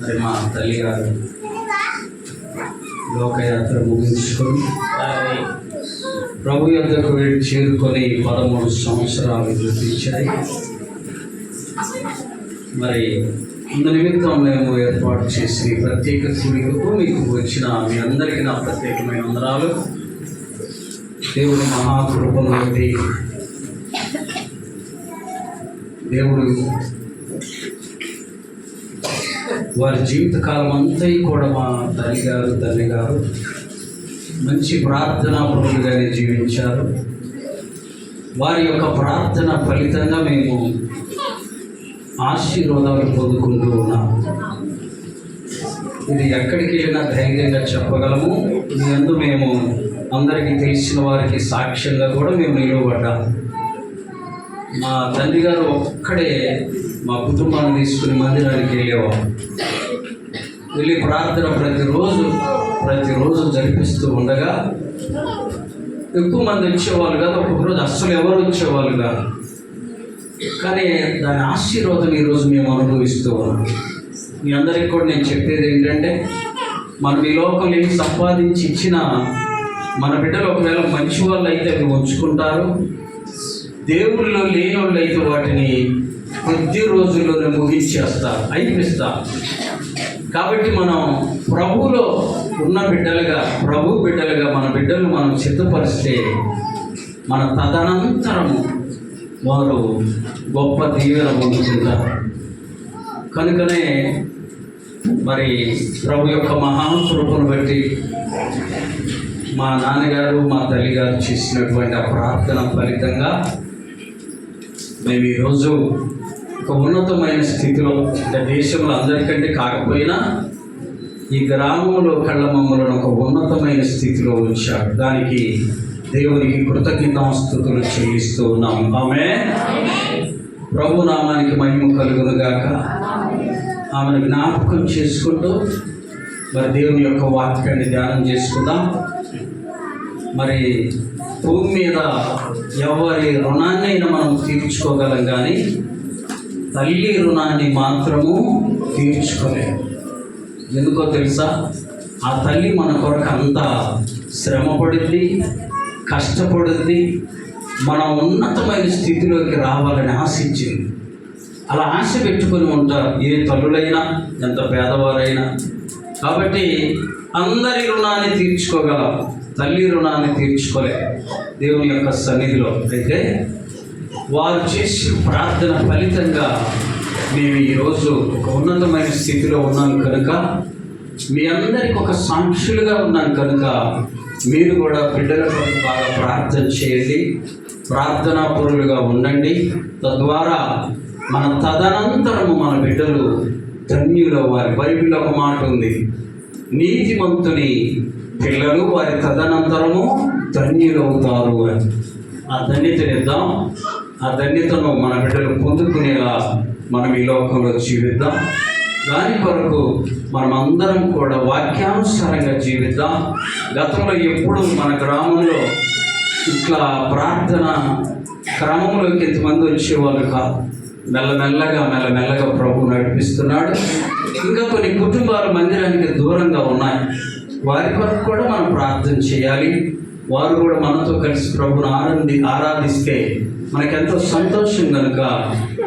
మరి మా తల్లి గారు లోకయాత్ర ముగించుకొని ప్రభు యొద్దకు వెళ్ళి చేరుకొని పదమూడు సంవత్సరాలు గుర్తించాయి మరి ఇందు నిమిత్తం మేము ఏర్పాటు చేసిన ప్రత్యేక కూడికకు మీకు వచ్చిన మీ అందరికీ నా ప్రత్యేకమైన వందనాలు. దేవుడు మహాకృపను దేవుడు వారి జీవితకాలం అంతా కూడా మా తల్లి గారు తల్లి గారు మంచి ప్రార్థనా పరులుగానే జీవించారు. వారి యొక్క ప్రార్థన ఫలితంగా మేము ఆశీర్వాదాలు పొందుకుంటూ ఉన్నాం. ఇది ఎక్కడికి వెళ్ళినా ధైర్యంగా చెప్పగలము. మీ అందు మేము అందరికీ తెలిసిన వారికి సాక్ష్యంగా కూడా మేము నిలువబడ్డాము మా తండ్రి గారు ఒక్కడే మా కుటుంబాన్ని తీసుకుని మందిరానికి వెళ్ళేవారు. వెళ్ళి ప్రార్థన ప్రతిరోజు ప్రతిరోజు జరిపిస్తూ ఉండగా ఎక్కువ మంది వచ్చేవాళ్ళు కాదు ఒక్కొక్క రోజు అస్సలు ఎవరు వచ్చేవాళ్ళు కాదు. కానీ దాని ఆశీర్వాదం ఈరోజు మేము అనుభవిస్తూ ఉన్నాం. మీ అందరికి కూడా నేను చెప్పేది ఏంటంటే మనం ఈ లోకంలో ఏమి సంపాదించి ఇచ్చినా మన బిడ్డలు ఒకవేళ మంచి వాళ్ళు అయితే అవి ఉంచుకుంటారు. దేవుళ్ళు లేని వాటిని కొద్ది రోజుల్లోనే ముగించేస్తా అయిపిస్తా. కాబట్టి మనం ప్రభువులో ఉన్న బిడ్డలుగా ప్రభు బిడ్డలుగా మన బిడ్డలు మనం సిద్ధపరిస్తే మన తదనంతరము వారు గొప్ప దీవెన పొందుతుంటారు కనుకనే మరి ప్రభు యొక్క మహాకృపను బట్టి మా నాన్నగారు మా తల్లిగారు చేసినటువంటి ఆ ప్రార్థన ఫలితంగా మేము ఈరోజు ఒక ఉన్నతమైన స్థితిలో అంటే దేశంలో అందరికంటే కాకపోయినా ఈ గ్రామంలో కళ్ళ మమ్మలను ఒక ఉన్నతమైన స్థితిలో ఉంచాడు. దానికి దేవునికి కృతజ్ఞతాస్తుతులు చెల్లిస్తూ ఉన్నాం. ఆమె ప్రభు నామానికి మహిమ కలుగునుగాక. ఆమెను జ్ఞాపకం చేసుకుంటూ మరి దేవుని యొక్క వాక్యాన్ని ధ్యానం చేసుకుందాం. మరి భూమి మీద ఎవరి రుణాన్నైనా మనం తీర్చుకోగలం కానీ తల్లి రుణాన్ని మాత్రము తీర్చుకోలేము. ఎందుకో తెలుసా? ఆ తల్లి మన కొరకు అంత శ్రమ పడుద్ది కష్టపడుద్ది మనం ఉన్నతమైన స్థితిలోకి రావాలని ఆశించింది. అలా ఆశ పెట్టుకొని ఉంటారు. ఏ తల్లులైనా ఎంత పేదవారైనా. కాబట్టి అందరి రుణాన్ని తీర్చుకోగలం. తల్లి రుణాన్ని తీర్చుకోలే దేవుని యొక్క సన్నిధిలో. అయితే వారు చేసిన ప్రార్థన ఫలితంగా మేము ఈరోజు ఒక ఉన్నతమైన స్థితిలో ఉన్నాం కనుక మీ అందరికి ఒక సాక్షులుగా ఉన్నాం కనుక మీరు కూడా బిడ్డల కొరకు బాగా ప్రార్థన చేయండి ప్రార్థనా పరులుగా ఉండండి. తద్వారా మన తదనంతరము మన బిడ్డలు ధన్యుల వారి. బైబిల్ ఒక మాట ఉంది నీతిమంతుని పిల్లలు వారి తదనంతరము ధన్యులవుతారు అని. ఆ ధన్యతనిద్దాం ఆ ధన్యతను మన బిడ్డలు పొందుకునేలా మనం ఈ లోకంలో జీవిద్దాం. దాని కొరకు మనం అందరం కూడా వాక్యానుసారంగా జీవిద్దాం. గతంలో ఎప్పుడు మన గ్రామంలో ఇట్లా ప్రార్థన క్రమంలోకి ఎంతమంది వచ్చేవాళ్ళు కాదు. మెల్లమెల్లగా మెల్లమెల్లగా ప్రభు నడిపిస్తున్నాడు. ఇంకా కొన్ని కుటుంబాలు మందిరానికి దూరంగా ఉన్నాయి. వారి కొరకు కూడా మనం ప్రార్థన చేయాలి. వారు కూడా మనతో కలిసి ప్రభుని ఆనంది ఆరాధిస్తే మనకెంతో సంతోషం కనుక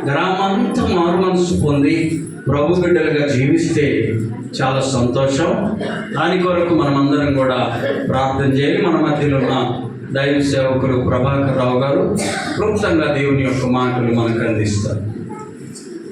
గ్రామంతా మారు మనసు పొంది ప్రభు బిడ్డలుగా జీవిస్తే చాలా సంతోషం. దాని కొరకు మనమందరం కూడా ప్రార్థన చేయాలి. మన మధ్యలో ఉన్న దైవ సేవకులు ప్రభాకర్ రావు గారు క్లుప్తంగా దేవుని యొక్క మాటలు మనకు అందిస్తారు.